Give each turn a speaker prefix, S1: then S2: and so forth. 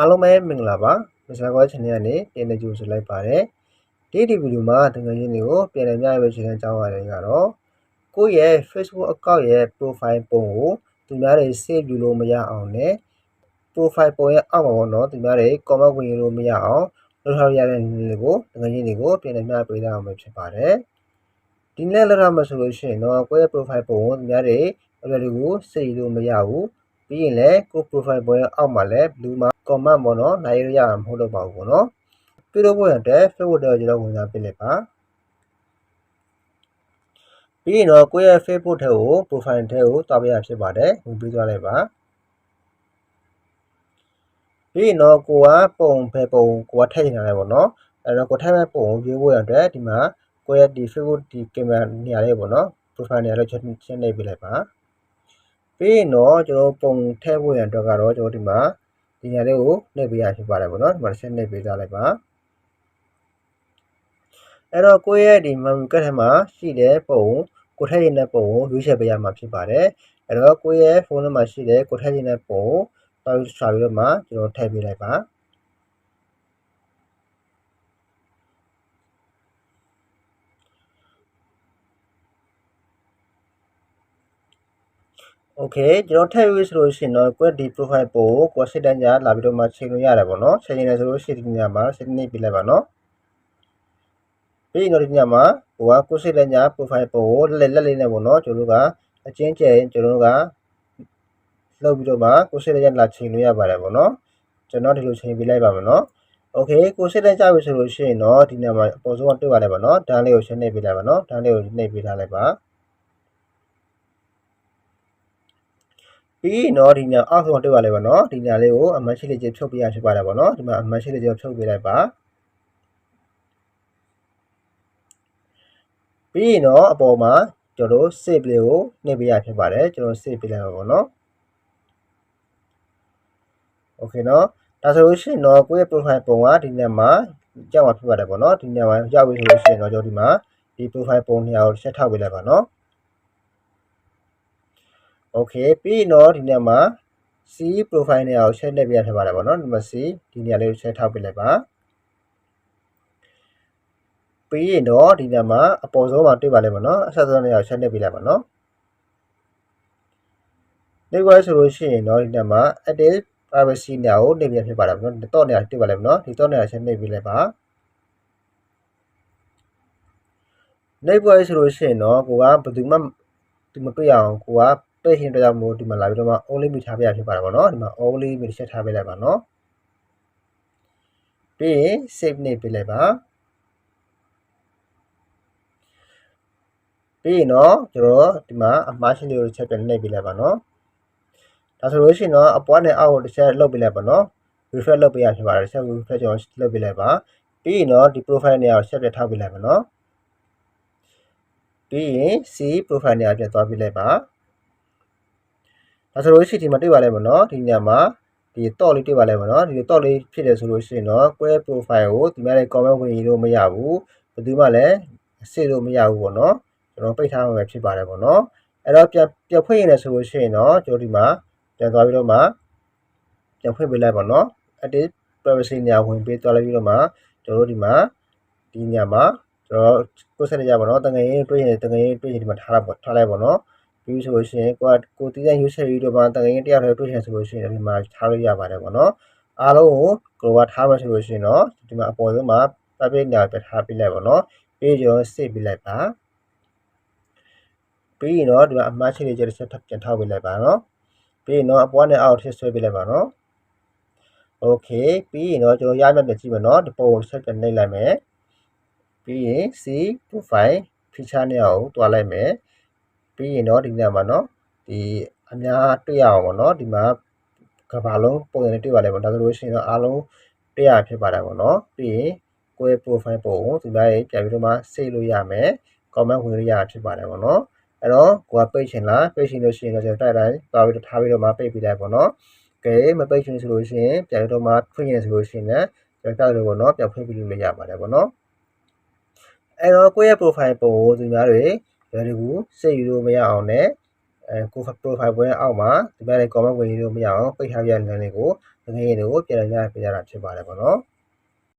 S1: အားလုံးပဲမင်္ဂလာပါမစ္စတာကွာ channel ကနေပြန်လည်ကြိုဆိုလိုက်ပါတယ်ဒီဒီဗီဒီယိုမှာတကယ်ချင်းတွေကိုပြန်လည်မျှဝေချင်တဲ့အကြောင်းအရာတွေကတော့ကိုယ့်ရဲ့ Facebook account ရဲ့ profile ပုံကိုသူများတွေ save ယူလို့မရအောင်နဲ့ profile ပုံရဲ့အောက်မှာပေါ့နော်သူများတွေ comment ဝင်လို့မရအောင်လုပ်ထားရတဲ့နည်းတွေကိုတကယ်ချင်းတွေကိုပြန်လည်မျှပေးရအောင်ပဲဖြစ်ပါတယ်ဒီနေ့လောက်ရမှာဆိုလို့ရှိရင်တော့ကိုယ့်ရဲ့ profile ပုံကိုသူများတွေအဲ့ဒါတွေကို save လို့မရဘူး ပြီးရင်လည်းကို profile ပုံရဲ့အောက်မှာလည်းဘလူးမှာ comment ပေါ့နော်နိုင်ရရမှာမဟုတ်တော့ပါဘူးပေါ့နော်ပြုလုပ်ဖို့ရတဲ့ Facebook တော့ကျွန်တော်ဝင်စားပြလိုက်ပါပြီးရင်တော့ကိုယ့်ရဲ့ Facebook ထဲကို profile ထဲကိုတွားပြရဖြစ်ပါတယ်ဝင်ပြီးသွားလိုက်ပါပြီးရင်တော့ကိုကပုံပဲပုံကိုကထည့်နေတာလေပေါ့နော်အဲ့တော့ကိုထည့်မဲ့ပုံကိုပြောဖို့ရတဲ့ဒီမှာကိုယ့်ရဲ့ဒီ Facebook ဒီ camera နေရာလေးပေါ့နော် profile နေရာလေးချက်ချင်းနေပြလိုက်ပါ ပြီးရင်တော့ကျွန်တော်ပုံထည့်ဖို့ရအတွက်ကတော့ကျွန်တော်ဒီမှာဒီညာလေးကိုနှိပ်ပေးရဖြစ်ပါတယ်ပေါ့နော်ဒီမှာဆက်နှိပ်ပေးထားလိုက်ပါအဲ့တော့ကိုယ့်ရဲ့ဒီ memory card ထဲမှာရှိတဲ့ပုံကိုထည့်ရတဲ့ပုံကိုရွေးချယ်ပေးရမှာဖြစ်ပါတယ်အဲ့တော့ကိုယ့်ရဲ့ဖုန်းထဲမှာရှိတဲ့ကိုထည့်ရတဲ့ပုံကိုတောက်ချပြီးတော့မှကျွန်တော်ထည့်ပေးလိုက်ပါ โอเคကျွန်တော်ထည့်ပြီးဆိုလို့ရှိရင်တော့ကိုယ့်ဒီ profile ပို့ကိုစစ်တန်းကြလာပြီးတော့မှချိန်လို့ရတယ်ပေါ့နော်ချိန်နေတယ်ဆိုလို့ရှိရင်ဒီညမှာစနေပြလိုက်ပါနော်ပြီးတော့ဒီညမှာဟိုကကိုစစ်တန်းကြ profile ပို့ကိုလက်လက်လေးနဲ့ပေါ့နော်ကျွန်တော်တို့ကအချင်းကျဲကျွန်တော်တို့ကလှုပ်ပြီးတော့မှကိုစစ်တန်းကြလာချိန်လို့ရပါတယ်ပေါ့နော်ကျွန်တော်ဒီလိုချိန်ပြလိုက်ပါမယ်နော်โอเคကိုစစ်တန်းကြပြီဆိုလို့ရှိရင်တော့ဒီညမှာအပေါ်ဆုံးကတွေ့ရတယ်ပေါ့နော်ဒန်းလေးကိုရှင်းနေပြလိုက်ပါနော်ဒန်းလေးကိုနှိပ်ပြထားလိုက်ပါ ပြီးနော်ဒီညအောက်ဆုံးတွေ့ရလဲပေါ့နော်ဒီညလေးကိုအမရှိလေးချင်းဖြုတ်ပြရဖြစ်ပါတယ်ပေါ့နော်ဒီမှာအမရှိလေးချင်းဖြုတ်ပြလိုက်ပါပြီးရင်တော့အပေါ်မှာကျွန်တော် save လေးကိုနှိပ်ပြရဖြစ်ပါတယ်ကျွန်တော် save ပြလိုက်ပါပေါ့နော် okay နော်ဒါဆိုလို့ရှိရင်တော့ကိုယ့်ရဲ့ profile ပုံကဒီညမှာကြောက်မှာဖြစ်ပါတယ်ပေါ့နော်ဒီညမှာရောက်ပြီဆိုလို့ရှိရင်တော့ကျွန်တော်ဒီမှာဒီ profile ပုံနေရာကိုဆက်ထောက်ပေးလိုက်ပါနော် โอเคပြီးတော့ဒီနေရာမှာ C profile နေရာကို set လုပ်ပြရထပါတယ်ပေါ့နော်ဒီမှာ C ဒီနေရာလေးကို set ထောက်ပြလိုက်ပါပြီးရင်တော့ဒီနေရာမှာအပေါ်ဆုံးမှာတွေ့ပါလိမ့်မယ်နော်အဆက်ဆုံးနေရာကို set လုပ်ပြလိုက်ပါနော်ဒီကွာဆိုလို့ရှိရင်တော့ဒီနေရာမှာ edit privacy နေရာကိုနှိပ်ပြဖြစ်ပါတယ်ပေါ့နော်ဒီတော့နေရာတွေ့ပါလိမ့်မယ်နော်ဒီတော့နေရာ set နှိပ်ပြလိုက်ပါနှိပ်ပွဲဆိုလို့ရှိရင်တော့ကိုကဘယ်သူမှဒီမတွေ့အောင်ကိုက တွေ့ရှင်တော့မို့ဒီမှာလာပြီးတော့မှ only မိထားပြရဖြစ်ပါတယ်ပေါ့နော်ဒီမှာ only မိချက်ထားပေးလိုက်ပါနော်ပြီးရင် save နေပေးလိုက်ပါပြီးရင်တော့ကျွန်တော်ဒီမှာအမှားရှင်းလေးကိုချက်ပြန်နှိပ်ပေးလိုက်ပါနော်ဒါဆိုလို့ရှိရင်တော့အပွားနဲ့အောက်ကိုတစ်ချက်လှုပ်ပေးလိုက်ပါနော် refresh လုပ်ပေးရဖြစ်ပါတယ်တစ်ချက် refresh ကျွန်တော်လှုပ်ပေးလိုက်ပါပြီးရင်တော့ဒီ profile နေရာကိုချက်ပြထားပေးလိုက်ပါနော်ပြီးရင် C profile နေရာပြန်သွားပေးလိုက်ပါ ဒါဆိုလို့ရှိရင်ဒီမှာတွေ့ပါလိမ့်မယ်နော်ဒီညမှာဒီတော့လေးတွေ့ပါလိမ့်မယ်နော်ဒီတော့လေးဖြစ်တယ်ဆိုလို့ရှိရင်တော့ query profile ကိုဒီမှာလည်း comment ဝင်ရလို့မရဘူးဘယ်သူမှလည်းစစ်လို့မရဘူးပေါ့နော်ကျွန်တော်ပိတ်ထားမှာပဲဖြစ်ပါတယ်ပေါ့နော်အဲ့တော့ပြန်ပြန်ဖွင့်ရတယ်ဆိုလို့ရှိရင်တော့ကျွန်တော်ဒီမှာပြန်သွားပြီးတော့မှပြန်ဖွင့်ပေးလိုက်ပါနော် edit privacy ညဝင်ပေးသွားလိုက်ပြီးတော့မှကျွန်တော်တို့ဒီမှာဒီညမှာကျွန်တော်ကိုယ်ဆက်နေကြပါတော့တငယ်ရင်တွေ့ရင်တငယ်ရင်တွေ့ရင်ဒီမှာထားလိုက်ပေါ့ထားလိုက်ပါနော် ပြီးဆိုလို့ရှိရင်ကိုကကိုတီးတဲ့ user ကြီးတို့ဘာတကယ်တယောက်လည်းတွေ့ချင်ဆိုလို့ရှိရင်ဒီမှာထားလို့ရပါတယ်ပေါ့နော်အားလုံးကိုကိုကထားမယ်ဆိုလို့ရှိရင်တော့ဒီမှာအပေါ်ဆုံးမှာ public ညာပြထားပြလိုက်ပေါ့နော်ပြီးကျွန်တော် save ပြလိုက်ပါပြီးရင်တော့ဒီမှာအမှားချက်တွေကျတော့ဆက်ပြန်ထောက်ပြလိုက်ပါနော်ပြီးရင်တော့အပေါ်နဲ့အောက်ထည့်ဆွဲပြလိုက်ပါနော် okay ပြီးရင်တော့ကျွန်တော်ရမှတ်ပြကြည့်မယ်နော်ဒီပုံကိုဆက်ပြန်နှိပ်လိုက်မယ်ပြီးရင် see profile feature နဲ့အောင်တွားလိုက်မယ် ပြီးရင်တော့ဒီညမှာနော်ဒီအများတွေ့ရအောင်ပေါ့နော်ဒီမှာကဘာလုံးပုံစံနဲ့တွေ့ပါလိမ့်မယ်ဒါဆိုလို့ရှိရင်တော့အားလုံးတွေ့ရဖြစ်ပါတယ်ပေါ့နော်ပြီးရင်ကိုယ့်ရဲ့ profile ပုံကိုဒီလိုက်ပြန်ပြီးတော့မှ save လို့ရမယ် comment ဝင်လို့ရဖြစ်ပါတယ်ပေါ့နော်အဲ့တော့ကိုကပိတ်ချင်လားပိတ်ချင်လို့ရှိရင်တော့ကျွန်တော်တိုက်တိုင်းသွားပြီးတော့ထားပြီးတော့မှပိတ်ပေးလိုက်ပေါ့နော်ကဲမပိတ်ချင်ဆိုလို့ရှိရင်ပြန်ပြီးတော့မှဖွင့်ရဆိုလို့ရှိရင်လည်းကျွန်တော်တိုက်လို့ပေါ့နော်ပြန်ဖွင့်ပြီးလို့ရပါတယ်ပေါ့နော်အဲ့တော့ကိုယ့်ရဲ့ profile ပုံကိုသူများတွေ လွယ်တကူစိတ်ယူလို့မရအောင်နဲ့အဲကို profile ပွဲအောက်မှာဒီဘက်လေး comment ဝင်လို့မရအောင်ပိတ်ထားပြတဲ့လမ်းလေးကိုငယ်တွေကိုပြန်လည်ရပြရတာဖြစ်ပါတယ်ပေါ့နော်။